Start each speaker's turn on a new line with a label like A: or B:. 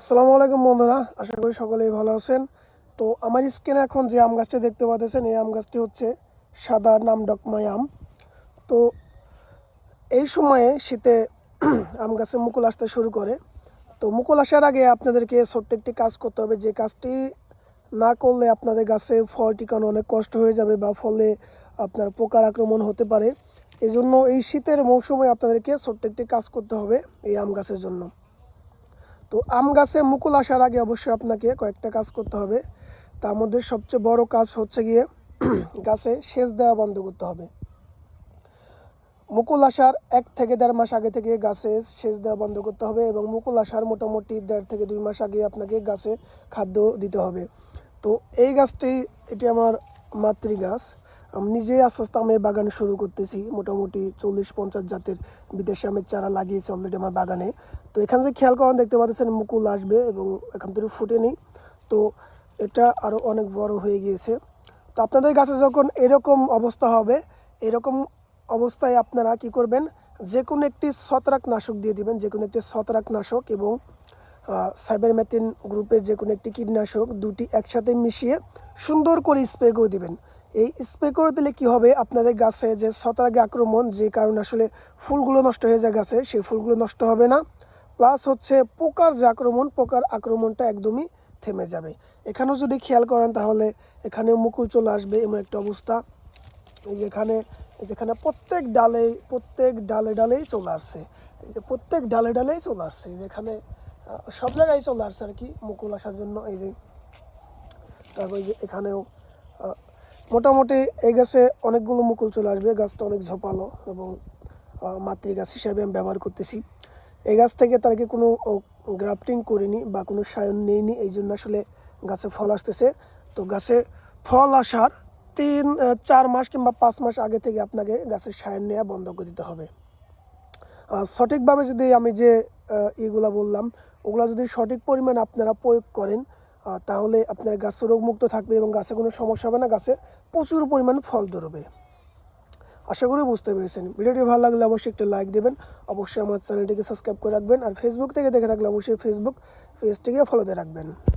A: আসসালামু আলাইকুম বন্ধুরা, আশা করি সকলেই ভালো আছেন। তো আমার স্ক্রিনে এখন যে আম গাছটি দেখতে পাচ্ছেন, এই আম গাছটি হচ্ছে সাদা নামডকময় আম। তো এই সময়ে শীতে আম গাছে মুকুল আসতে শুরু করে। তো মুকুল আসার আগে আপনাদেরকে ছোট্ট একটি কাজ করতে হবে, যে কাজটি না করলে আপনাদের গাছে ফল টিকানো অনেক কষ্ট হয়ে যাবে বা ফলে আপনার পোকার আক্রমণ হতে পারে। এই জন্য এই শীতের মৌসুমে আপনাদেরকে ছোট্ট একটি কাজ করতে হবে এই আম গাছের জন্য। তো আম গাছে মুকুল আসার আগে অবশ্যই আপনাকে কয়েকটা কাজ করতে হবে। তার মধ্যে সবচেয়ে বড় কাজ হচ্ছে গিয়ে গাছে সেচ দেওয়া বন্ধ করতে হবে। মুকুল আসার এক থেকে দেড় মাস আগে থেকে গাছে সেচ দেওয়া বন্ধ করতে হবে এবং মুকুল আসার মোটামুটি দেড় থেকে দুই মাস আগে আপনাকে গাছে খাদ্য দিতে হবে। তো এই গাছটি, এটি আমার মাতৃ গাছ আমি নিজেই আস্তে আস্তে আমের বাগান শুরু করতেছি। মোটামুটি চল্লিশ পঞ্চাশ জাতের বিদেশি আমের চারা লাগিয়েছি অলরেডি আমার বাগানে। তো এখান থেকে খেয়াল করেন, দেখতে পাচ্ছেন মুকুল আসবে এবং এখান থেকে ফুটে নেই। তো এটা আরও অনেক বড় হয়ে গিয়েছে। তো আপনাদের গাছে যখন এরকম অবস্থা হবে, এরকম অবস্থায় আপনারা কি করবেন? যে কোনো একটি ছত্রাক নাশক দিয়ে দিবেন যে কোনো একটি নাশক এবং সাইবারমেথিন গ্রুপের যে কোনো একটি কীটনাশক দুটি একসাথে মিশিয়ে সুন্দর করে স্প্রে করে দিবেন। এই স্প্রে করে দিলে কি হবে? আপনাদের গাছে যে ছত্রাকে আক্রমণ, যে কারণে আসলে ফুলগুলো নষ্ট হয়ে যায় গাছে, সেই ফুলগুলো নষ্ট হবে না। প্লাস হচ্ছে পোকার যে আক্রমণ, পোকার আক্রমণটা একদমই থেমে যাবে। এখানেও যদি খেয়াল করেন তাহলে এখানেও মুকুল চলে আসবে এমন একটা অবস্থা। এই যে এখানে যেখানে প্রত্যেক ডালে প্রত্যেক ডালে ডালেই চলে আসছে। এই যে প্রত্যেক ডালে ডালেই চলে আসছে। এই যে এখানে সব জায়গায় চলে আসছে আর কি মুকুল আসার জন্য। এই যে, তারপর যে এখানেও মোটামুটি এই গাছে অনেকগুলো মুকুল চলে আসবে। গাছটা অনেক ঝোপালো এবং মাতৃ গাছ হিসাবে আমি ব্যবহার করতেছি। এই গাছ থেকে তার কি কোনো গ্রাফটিং করিনি বা কোনো সায়ন নেইনি, এই জন্য আসলে গাছে ফল আসতেছে। তো গাছে ফল আসার তিন চার মাস কিংবা পাঁচ মাস আগে থেকে আপনাকে গাছের সায়ন নেওয়া বন্ধ করে দিতে হবে। সঠিকভাবে যদি আমি যে ইগুলা বললাম, ওগুলা যদি সঠিক পরিমাণ আপনারা প্রয়োগ করেন তাহলে আপনার গাছ রোগমুক্ত থাকবে এবং গাছে কোনো সমস্যা হবে না। গাছে প্রচুর পরিমাণ ফল ধরবে। আশা করি বুঝতে পেরেছেন। ভিডিওটি ভালো লাগলে অবশ্যই একটা লাইক দেবেন। অবশ্যই আমার চ্যানেলটিকে সাবস্ক্রাইব করে রাখবেন। আর ফেসবুক থেকে দেখে থাকলে অবশ্যই ফেসবুক পেজটিকে ফলোতে রাখবেন।